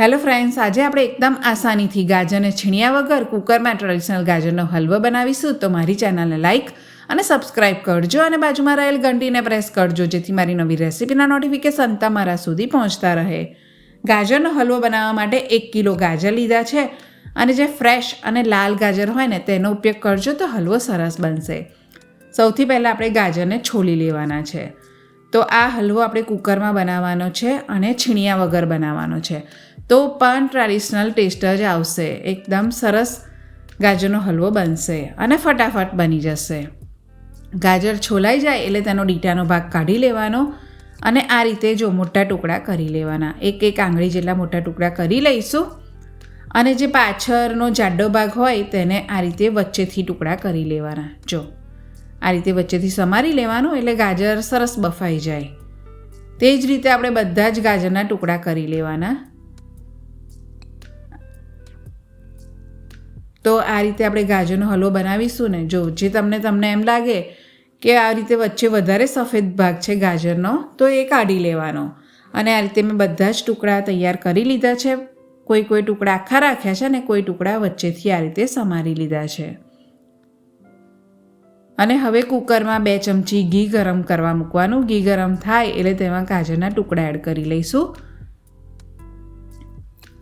Hello friends આજે આપણે એકદમ આસાનીથી ગાજરને છીણ્યા વગર કુકરમાં ટ્રેડિશનલ ગાજરનો હલવો બનાવીશું. તો મારી ચેનલને લાઇક અને સબસ્ક્રાઇબ કરજો અને બાજુમાં રહેલ ઘંટીને પ્રેસ કરજો, જેથી મારી નવી રેસિપીના નોટિફિકેશન તમારા સુધી પહોંચતા રહે. ગાજરનો હલવો બનાવવા માટે એક કિલો ગાજર લીધા છે અને જે ફ્રેશ અને લાલ ગાજર હોય ને, તેનો ઉપયોગ કરજો તો હલવો સરસ બનશે. સૌથી પહેલાં આપણે ગાજરને છોલી લેવાના છે. તો આ હલવો આપણે કુકરમાં બનાવવાનો છે અને છીણિયા વગર બનાવવાનો છે. તો પણ ટ્રેડિશનલ ટેસ્ટ જ આવશે. એકદમ સરસ ગાજરનો હલવો બનશે અને ફટાફટ બની જશે. ગાજર છોલાઈ જાય એટલે તેનો ડીટાનો ભાગ કાઢી લેવાનો અને આ રીતે જો મોટા ટુકડા કરી લેવાના. એક એક આંગળી જેટલા મોટા ટુકડા કરી લઈશું અને જે પાછળનો જાડો ભાગ હોય તેને આ રીતે વચ્ચેથી ટુકડા કરી લેવાના. જો આ રીતે વચ્ચેથી સમારી લેવાનું એટલે ગાજર સરસ બફાઈ જાય. તે જ રીતે આપણે બધા જ ગાજરના ટુકડા કરી લેવાના. તો આ રીતે આપણે ગાજરનો હલવો બનાવીશું ને જો જે તમને તમને એમ લાગે કે આ રીતે વચ્ચે વધારે સફેદ ભાગ છે ગાજરનો, તો એ કાઢી લેવાનો. અને આ રીતે મેં બધા જ ટુકડા તૈયાર કરી લીધા છે. કોઈ કોઈ ટુકડા આખા રાખ્યા છે અને કોઈ ટુકડા વચ્ચેથી આ રીતે સમારી લીધા છે. અને હવે કુકરમાં બે ચમચી ઘી ગરમ કરવા મૂકવાનું. ઘી ગરમ થાય એટલે તેમાં ગાજરના ટુકડા એડ કરી લઈશું.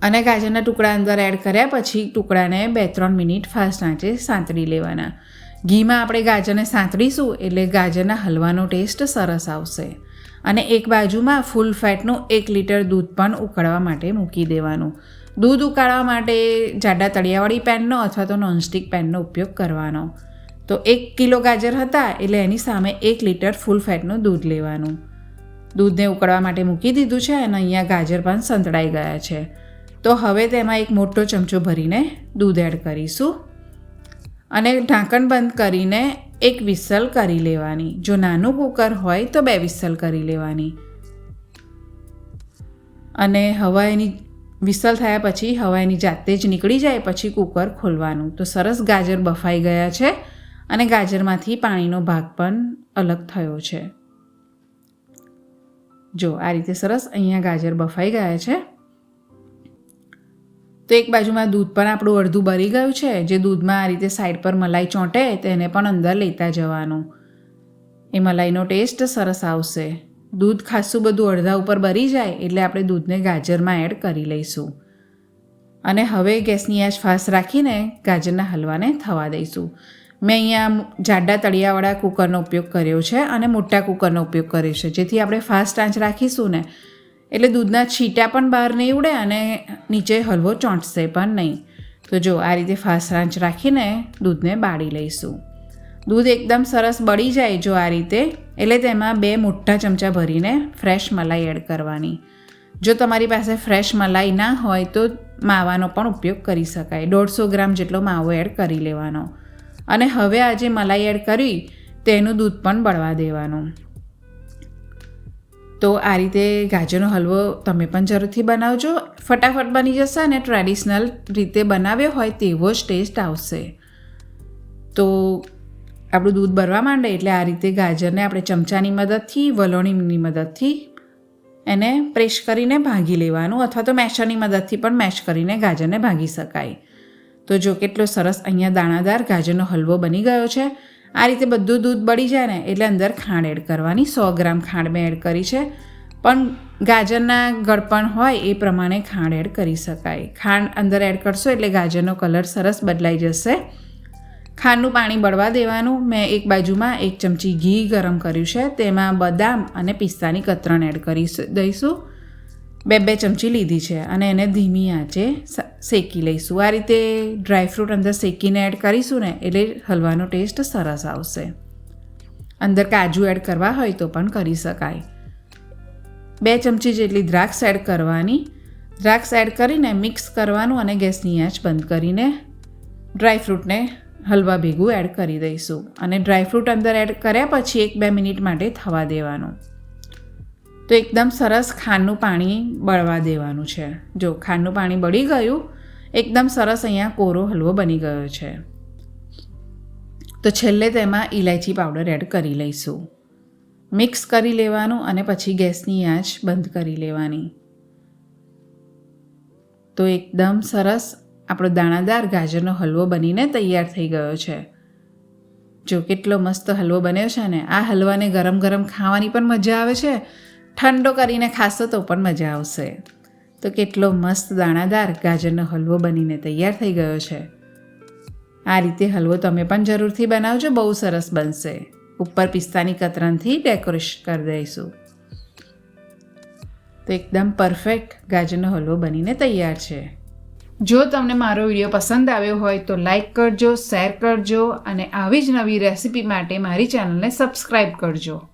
અને ગાજરના ટુકડા અંદર એડ કર્યા પછી ટુકડાને બે ત્રણ મિનિટ ફાસ્ટ આંચે સાંતળી લેવાના. ઘીમાં આપણે ગાજરને સાંતળીશું એટલે ગાજરના હલવાનો ટેસ્ટ સરસ આવશે. અને એક બાજુમાં ફૂલ ફેટનું એક લીટર દૂધ પણ ઉકાળવા માટે મૂકી દેવાનું. દૂધ ઉકાળવા માટે જાડા તળિયાવાળી પેનનો અથવા તો નોનસ્ટિક પેનનો ઉપયોગ કરવાનો. તો એક કિલો ગાજર હતા એટલે એની સામે એક લીટર ફૂલ ફેટનું દૂધ લેવાનું. દૂધને ઉકળવા માટે મૂકી દીધું છે અને અહીંયા ગાજર પણ સંતળાઈ ગયા છે. તો હવે તેમાં એક મોટો ચમચો ભરીને દૂધ એડ કરીશું. અને ઢાંકણ બંધ કરીને એક વિસલ કરી લેવાની. જો નાનું કુકર હોય તો બે વિસલ કરી લેવાની. અને હવા એની વિસલ થયા પછી હવા એની જાતે જ નીકળી જાય પછી કુકર ખોલવાનું. તો સરસ ગાજર બફાઈ ગયા છે. અને ગાજરમાંથી પાણીનો ભાગ પણ અલગ થયો છે. જો આ રીતે સરસ અહીંયા ગાજર બફાઈ ગયા છે, તો એક બાજુમાં દૂધ પણ આપણું અડધું બળી ગયું છે. જે દૂધમાં આ રીતે સાઈડ પર મલાઈ ચોંટે તેને પણ અંદર લેતા જવાનું. એ મલાઈનો ટેસ્ટ સરસ આવશે. દૂધ ખાસું બધું અડધા ઉપર બળી જાય એટલે આપણે દૂધને ગાજરમાં એડ કરી લઈશું. અને હવે ગેસની આંચ ફાસ્ટ રાખીને ગાજરના હલવાને થવા દઈશું. મેં અહીંયા જાડા તળિયાવાળા કૂકરનો ઉપયોગ કર્યો છે અને મોટા કૂકરનો ઉપયોગ કર્યો છે. જેથી આપણે ફાસ્ટ આંચ રાખીશું ને, એટલે દૂધના છીટા પણ બહાર નહીં ઉડે અને નીચે હલવો ચોંટશે પણ નહીં. તો જો, આ રીતે ફાસ્ટ આંચ રાખીને દૂધને બાળી લઈશું. દૂધ એકદમ સરસ બળી જાય જો આ રીતે, એટલે તેમાં બે મોટા ચમચા ભરીને ફ્રેશ મલાઈ એડ કરવાની. જો તમારી પાસે ફ્રેશ મલાઈ ના હોય તો માવાનો પણ ઉપયોગ કરી શકાય. દોઢસો ગ્રામ જેટલો માવો એડ કરી લેવાનો. અને હવે આ જે મલાઈ એડ કરી તેનું દૂધ પણ બળવા દેવાનું. તો આ રીતે ગાજરનો હલવો તમે પણ જરૂરથી બનાવજો. ફટાફટ બની જશે અને ટ્રેડિશનલ રીતે બનાવ્યો હોય તેવો જ ટેસ્ટ આવશે. તો આપણું દૂધ ભરવા માંડે એટલે આ રીતે ગાજરને આપણે ચમચાની મદદથી, વલોણીની મદદથી એને પ્રેશ કરીને ભાંગી લેવાનું અથવા તો મેશરની મદદથી પણ મેશ કરીને ગાજરને ભાંગી શકાય. તો જો કેટલો સરસ અહીંયા દાણાદાર ગાજરનો હલવો બની ગયો છે. આ રીતે બધું દૂધ બળી જાય ને એટલે અંદર ખાંડ એડ કરવાની, સો ગ્રામ ખાંડ મેં એડ કરી છે. પણ ગાજરના ગળપણ હોય એ પ્રમાણે ખાંડ એડ કરી શકાય. ખાંડ અંદર એડ કરશો એટલે ગાજરનો કલર સરસ બદલાઈ જશે. ખાંડનું પાણી બળવા દેવાનું. મેં એક બાજુમાં એક ચમચી ઘી ગરમ કર્યું છે. તેમાં બદામ અને પિસ્તાની કતરણ એડ કરી દઈશું. બે બે ચમચી લીધી છે અને એને ધીમી આંચે શેકી લઈશું. આ રીતે ડ્રાયફ્રૂટ અંદર શેકીને એડ કરીશું ને, એટલે હલવાનો ટેસ્ટ સરસ આવશે. અંદર કાજુ એડ કરવા હોય તો પણ કરી શકાય. બે ચમચી જેટલી દ્રાક્ષ એડ કરવાની. દ્રાક્ષ એડ કરીને મિક્સ કરવાનું અને ગેસની આંચ બંધ કરીને ડ્રાયફ્રૂટને હલવા ભેગું એડ કરી દઈશું. અને ડ્રાયફ્રૂટ અંદર એડ કર્યા પછી એક બે મિનિટ માટે થવા દેવાનું. તો એકદમ સરસ ખાંડનું પાણી બળવા દેવાનું છે. જો ખાંડનું પાણી બળી ગયું, એકદમ સરસ અહીંયા કોરો હલવો બની ગયો છે. તો છેલ્લે તેમાં ઇલાયચી પાવડર એડ કરી લઈશું. મિક્સ કરી લેવાનું અને પછી ગેસની આંચ બંધ કરી લેવાની. તો એકદમ સરસ આપણો દાણાદાર ગાજરનો હલવો બનીને તૈયાર થઈ ગયો છે. જો કેટલો મસ્ત હલવો બન્યો છે ને, આ હલવાને ગરમ ગરમ ખાવાની પણ મજા આવે છે ઠંડો કરીને ખાશો તો પણ મજા આવશે. તો કેટલો મસ્ત દાણાદાર ગાજરનો હલવો બનીને તૈયાર થઈ ગયો છે. આ રીતે હલવો તમે પણ જરૂરથી બનાવજો, બહુ સરસ બનશે. ઉપર પિસ્તાની કતરનથી ડેકોરેશન કરી દઈશું. તો એકદમ પરફેક્ટ ગાજરનો હલવો બનીને તૈયાર છે. જો તમને મારો વીડિયો પસંદ આવ્યો હોય તો લાઈક કરજો, શેર કરજો અને આવી જ નવી રેસિપી માટે મારી ચેનલને સબસ્ક્રાઈબ કરજો.